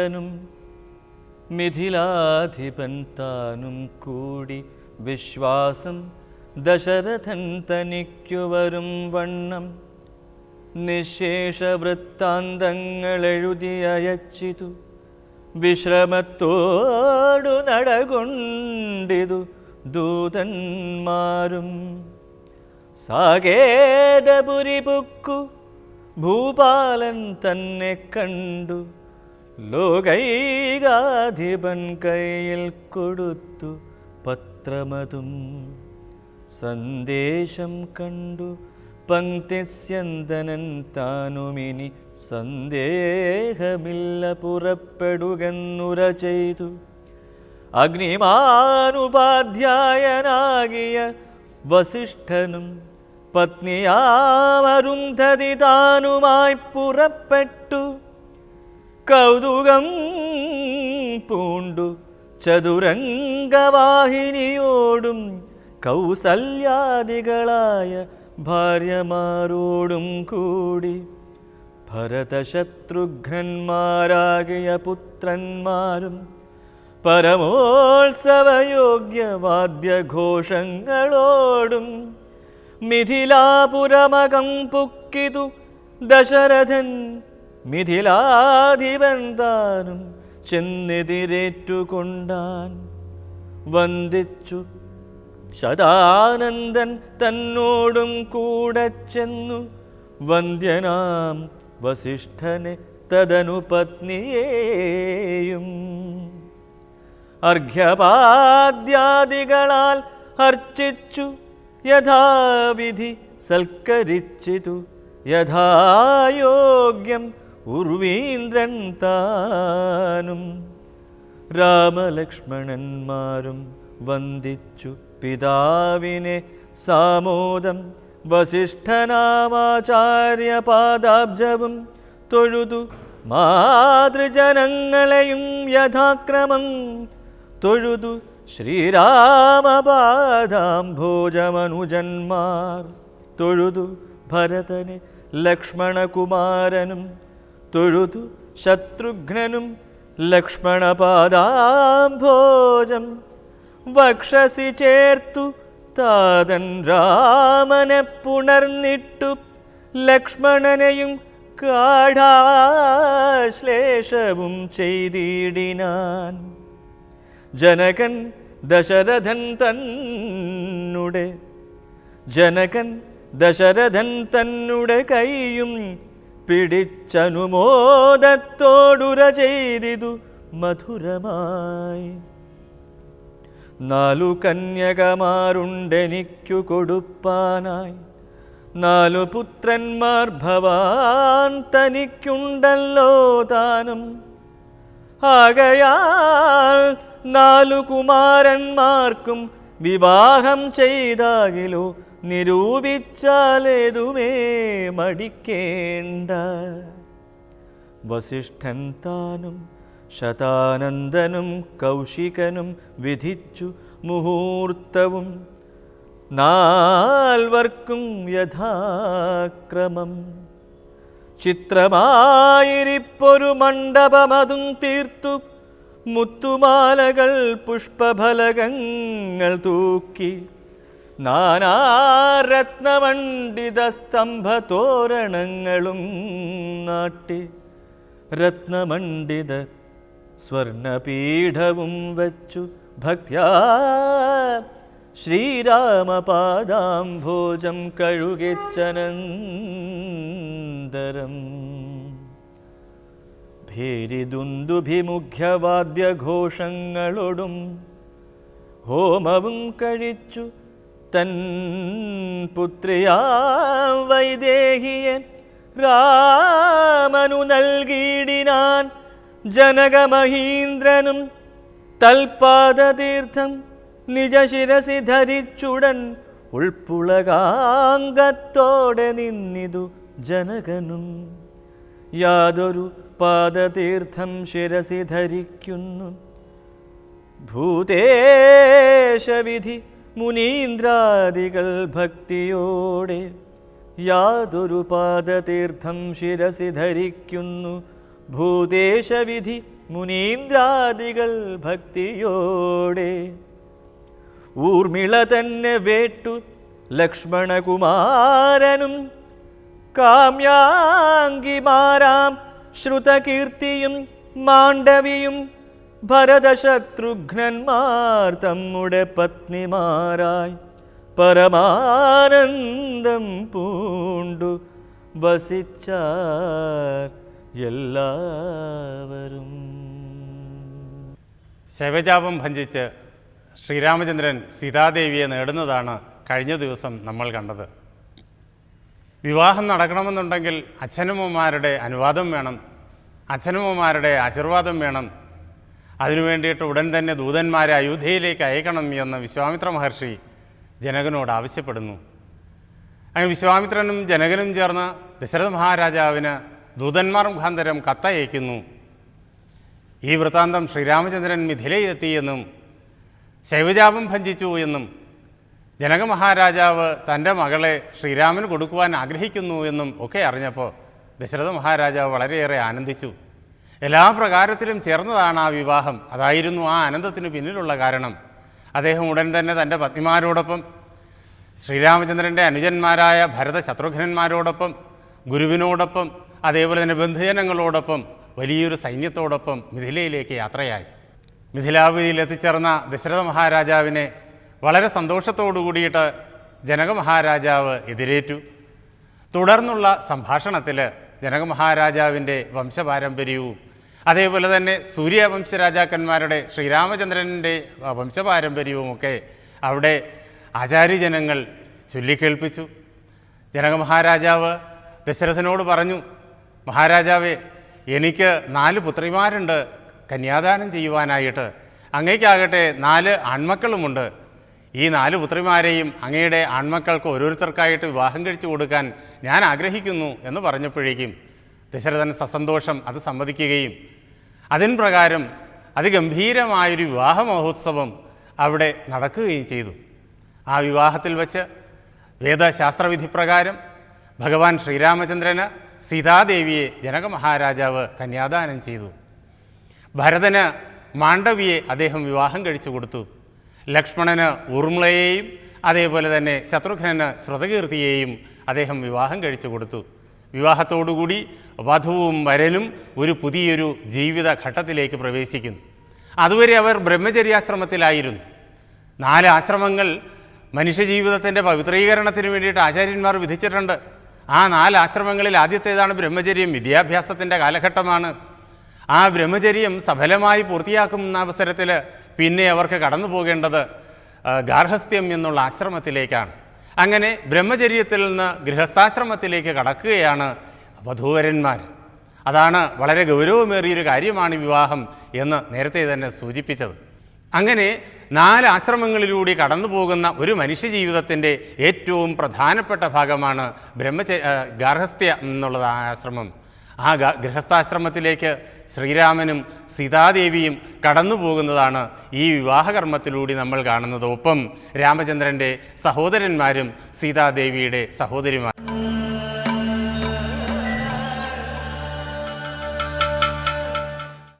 വിശ്വാമിത്രനും മിഥിലാധിപൻ താനും കൂടി വിശ്വാസം ദശരഥൻ തനിക്കു വരും വണ്ണം. നിശേഷവൃത്താന്തങ്ങൾ എഴുതി അയച്ചിതു വിശ്രമത്തോടു നടകൊണ്ടിതു ദൂതന്മാരും. സാകേതപുരി പുക്കു ഭൂപാലൻ തന്നെ കണ്ടു. ലോകൈകാധിപൻ കയ്യിൽ കൊടുത്തു പത്രമതും. സന്ദേശം കണ്ടു പങ്ക്തിസ്യന്തനൻ താനുമിനി സന്ദേഹമില്ല പുറപ്പെടുകെന്നുര ചെയ്തു. അഗ്നിമാനുപാധ്യായനാകിയ വസിഷ്ഠനും പത്നിയാമരുന്ധതി താനുമായി പുറപ്പെട്ടു. കൗതുകം പൂണ്ടു. ചതുരംഗവാഹിനിയോടും കൗസല്യാദികളായ ഭാര്യമാരോടും കൂടി ഭരതശത്രുഘ്നന്മാരാകിയ പുത്രന്മാരും പരമോത്സവയോഗ്യവാദ്യഘോഷങ്ങളോടും മിഥിലാപുരമകം പുക്കിതു ദശരഥൻ മിഥിലാധിപൻ താനും ചെന്നെതിരേറ്റുകൊണ്ടാൻ വന്ദിച്ചു. ശതാനന്ദൻ തന്നോടും കൂടെ ചെന്നു. വന്ദ്യനാം വസിഷ്ഠനെ തദനു പത്നിയേയും അർഘ്യപാദ്യാദികളാൽ അർച്ചിച്ചു. യഥാവിധി സൽക്കരിച്ചിതു. യഥായോഗ്യം ഉർവീന്ദ്രൻ താനും രാമലക്ഷ്മണന്മാരും വന്ദിച്ചു പിതാവിനെ സാമോദം വസിഷ്ഠനാമാചാര്യപാദാബ്ജവും തൊഴുതു മാതൃജനങ്ങളെയും യഥാക്രമം തൊഴുതു ശ്രീരാമപാദാംഭോജമനുജന്മാർ തൊഴുതു ഭരതനെ ലക്ഷ്മണകുമാരനും തൊഴുതു ശത്രുഘ്നനും ലക്ഷ്മണപാദാംഭോജം വക്ഷസി ചേർത്തു താതൻ രാമനെ പുണർന്നിട്ടു ലക്ഷ്മണനെയും കാഠാശ്ലേഷവും ചെയ്തിടിനാൻ. ജനകൻ ദശരഥൻ തന്നുടെ ജനകൻ ദശരഥൻ തന്നുടെ കൈയും പിടിച്ചനുമോദത്തോടുര ചെയ്തിതു മധുരമായി. നാലു കന്യകമാരുണ്ടെനിക്കു കൊടുപ്പാനായി. നാലു പുത്രന്മാർ ഭവാൻ തനിക്കുണ്ടല്ലോ താനും. ആകയാൽ നാലു കുമാരന്മാർക്കും വിവാഹം ചെയ്താകിലോ നിരൂപിച്ചാലേതുമേ മടിക്കേണ്ട. വസിഷ്ഠൻ താനും ശതാനന്ദനും കൗശികനും വിധിച്ചു മുഹൂർത്തവും. നാൽവർക്കും യഥാക്രമം. ചിത്രമായിരിപ്പൊരു മണ്ഡപമതും തീർത്തു. മുത്തുമാലകൾ പുഷ്പഫലകങ്ങൾ തൂക്കി. നാനാരത്നമണ്ഡിത സ്തംഭതോരണങ്ങളും നാട്ടി രത്നമണ്ഡിത സ്വർണപീഠവും വച്ചു ഭക്യാ ശ്രീരാമപാദാംഭോജം കഴുകിച്ചനന്തരം. ഭേരിദുന്ദുഭിമുഖ്യവാദ്യഘോഷങ്ങളോടും ഹോമവും കഴിച്ചു തൻ പുത്രിയാ വൈദേഹിയൻ. രാമനു നൽകിയിടിനാൻ ജനകമഹീന്ദ്രനും തൽപാദതീർത്ഥം നിജശിരസി ധരിച്ചുടൻ ഉൾപ്പുളകാംഗത്തോടെ നിന്നിതു ജനകനും. യാതൊരു പാദതീർത്ഥം ശിരസി ധരിക്കുന്നു. ഭൂതേശവിധി മുനീന്ദ്രാദികൾ ഭക്തിയോടെ യാതൊരു പാദതീർത്ഥം ശിരസി ധരിക്കുന്നു. ഭൂദേശവിധി മുനീന്ദ്രാദികൾ ഭക്തിയോടെ. ഊർമിള തന്നെ വേട്ടു ലക്ഷ്മണകുമാരനും കാമ്യാങ്കിമാരാം ശ്രുതകീർത്തിയും മാണ്ഡവിയും ഭരതശത്രുഘ്നന്മാർ തമ്മുടെ പത്നിമാരായി പരമാനന്ദം പൂണ്ടു വസിച്ചാർ എല്ലാവരും. ശൈവജാപം ഭഞ്ചിച്ച് ശ്രീരാമചന്ദ്രൻ സീതാദേവിയെ നേടുന്നതാണ് കഴിഞ്ഞ ദിവസം നമ്മൾ കണ്ടത്. വിവാഹം നടക്കണമെന്നുണ്ടെങ്കിൽ അച്ഛനമ്മമാരുടെ അനുവാദം വേണം അച്ഛനമ്മമാരുടെ ആശീർവാദം വേണം അതിനു വേണ്ടിയിട്ട് ഉടൻ തന്നെ ദൂതന്മാരെ അയോധ്യയിലേക്ക് അയക്കണം എന്ന് വിശ്വാമിത്ര മഹർഷി ജനകനോട് ആവശ്യപ്പെടുന്നു. അങ്ങനെ വിശ്വാമിത്രനും ജനകനും ചേർന്ന് ദശരഥ മഹാരാജാവിന് ദൂതന്മാർ മുഖാന്തരം കത്തയക്കുന്നു. ഈ വൃത്താന്തം ശ്രീരാമചന്ദ്രൻ മിഥിലയിലെത്തിയെന്നും ശൈവജാപം ഭഞ്ജിച്ചു എന്നും ജനക മഹാരാജാവ് തന്റെ മകളെ ശ്രീരാമന് കൊടുക്കുവാൻ ആഗ്രഹിക്കുന്നു എന്നും ഒക്കെ അറിഞ്ഞപ്പോൾ ദശരഥ മഹാരാജാവ് വളരെയേറെ ആനന്ദിച്ചു. എല്ലാ പ്രകാരത്തിലും ചേർന്നതാണ് ആ വിവാഹം. അതായിരുന്നു ആ ആനന്ദത്തിന് പിന്നിലുള്ള കാരണം. അദ്ദേഹം ഉടൻ തന്നെ തന്റെ പത്നിമാരോടൊപ്പം ശ്രീരാമചന്ദ്രന്റെ അനുജന്മാരായ ഭരത ശത്രുഘ്നന്മാരോടൊപ്പം ഗുരുവിനോടൊപ്പം അതേപോലെ തന്നെ ബന്ധുജനങ്ങളോടൊപ്പം വലിയൊരു സൈന്യത്തോടൊപ്പം മിഥിലയിലേക്ക് യാത്രയായി. മിഥിലാപുരിയിൽ എത്തിച്ചേർന്ന ദശരഥ മഹാരാജാവിനെ വളരെ സന്തോഷത്തോടു കൂടിയിട്ട് ജനക മഹാരാജാവ് എതിരേറ്റു. തുടർന്നുള്ള സംഭാഷണത്തിൽ ജനക മഹാരാജാവിന്റെ വംശപാരമ്പര്യവും അതേപോലെ തന്നെ സൂര്യവംശ രാജാക്കന്മാരുടെ ശ്രീരാമചന്ദ്രന്റെ വംശപാരമ്പര്യവുമൊക്കെ അവിടെ ആചാര്യജനങ്ങൾ ചൊല്ലിക്കേൾപ്പിച്ചു. ജനക മഹാരാജാവ് ദശരഥനോട് പറഞ്ഞു മഹാരാജാവേ എനിക്ക് നാല് പുത്രിമാരുണ്ട് കന്യാദാനം ചെയ്യുവാനായിട്ട്. അങ്ങേക്കാകട്ടെ നാല് ആൺമക്കളുമുണ്ട്. ഈ നാല് പുത്രിമാരെയും അങ്ങയുടെ ആൺമക്കൾക്ക് ഓരോരുത്തർക്കായിട്ട് വിവാഹം കഴിച്ചു കൊടുക്കാൻ ഞാൻ ആഗ്രഹിക്കുന്നു എന്ന് പറഞ്ഞപ്പോഴേക്കും ദശരഥൻ സസന്തോഷം അത് സമ്മതിക്കുകയും. അതിൻ പ്രകാരം അതിഗംഭീരമായൊരു വിവാഹ മഹോത്സവം അവിടെ നടക്കുകയും ചെയ്തു. ആ വിവാഹത്തിൽ വച്ച് വേദശാസ്ത്രവിധി പ്രകാരം ഭഗവാൻ ശ്രീരാമചന്ദ്രന് സീതാദേവിയെ ജനക മഹാരാജാവ് കന്യാദാനം ചെയ്തു. ഭരതന് മാണ്ഡവിയെ അദ്ദേഹം വിവാഹം കഴിച്ചു കൊടുത്തു. ലക്ഷ്മണന് ഊർമിളയെയും അതേപോലെ തന്നെ ശത്രുഘ്നന് ശ്രുതകീർത്തിയെയും അദ്ദേഹം വിവാഹം കഴിച്ചു കൊടുത്തു. വിവാഹത്തോടുകൂടി വധുവും വരനും ഒരു പുതിയൊരു ജീവിത ഘട്ടത്തിലേക്ക് പ്രവേശിക്കുന്നു. അതുവരെ അവർ ബ്രഹ്മചര്യാശ്രമത്തിലായിരുന്നു. നാല് ആശ്രമങ്ങൾ മനുഷ്യജീവിതത്തിന്റെ പവിത്രീകരണത്തിന് വേണ്ടിയിട്ട് ആചാര്യന്മാർ വിധിച്ചിട്ടുണ്ട്. ആ നാല് ആശ്രമങ്ങളിൽ ആദ്യത്തേതാണ് ബ്രഹ്മചര്യം. വിദ്യാഭ്യാസത്തിന്റെ കാലഘട്ടമാണ്. ആ ബ്രഹ്മചര്യം സഫലമായി പൂർത്തിയാക്കുന്ന അവസരത്തിൽ പിന്നെ അവർക്ക് കടന്നു പോകേണ്ടത് ഗാർഹസ്ഥ്യം എന്നുള്ള ആശ്രമത്തിലേക്കാണ്. അങ്ങനെ ബ്രഹ്മചര്യത്തിൽ നിന്ന് ഗൃഹസ്ഥാശ്രമത്തിലേക്ക് കടക്കുകയാണ് വധൂവരന്മാർ. അതാണ് വളരെ ഗൗരവമേറിയൊരു കാര്യമാണ് വിവാഹം എന്ന് നേരത്തെ തന്നെ സൂചിപ്പിച്ചത്. അങ്ങനെ നാല് ആശ്രമങ്ങളിലൂടെ കടന്നു പോകുന്ന ഒരു മനുഷ്യജീവിതത്തിന്റെ ഏറ്റവും പ്രധാനപ്പെട്ട ഭാഗമാണ് ബ്രഹ്മച ഗാർഹസ്ഥ്യ എന്നുള്ളത് ആശ്രമം. ആ ഗൃഹസ്ഥാശ്രമത്തിലേക്ക് ശ്രീരാമനും സീതാദേവിയും കടന്നു പോകുന്നതാണ് ഈ വിവാഹകർമ്മത്തിലൂടെ നമ്മൾ കാണുന്നത്. ഒപ്പം രാമചന്ദ്രന്റെ സഹോദരന്മാരും സീതാദേവിയുടെ സഹോദരിമാരും.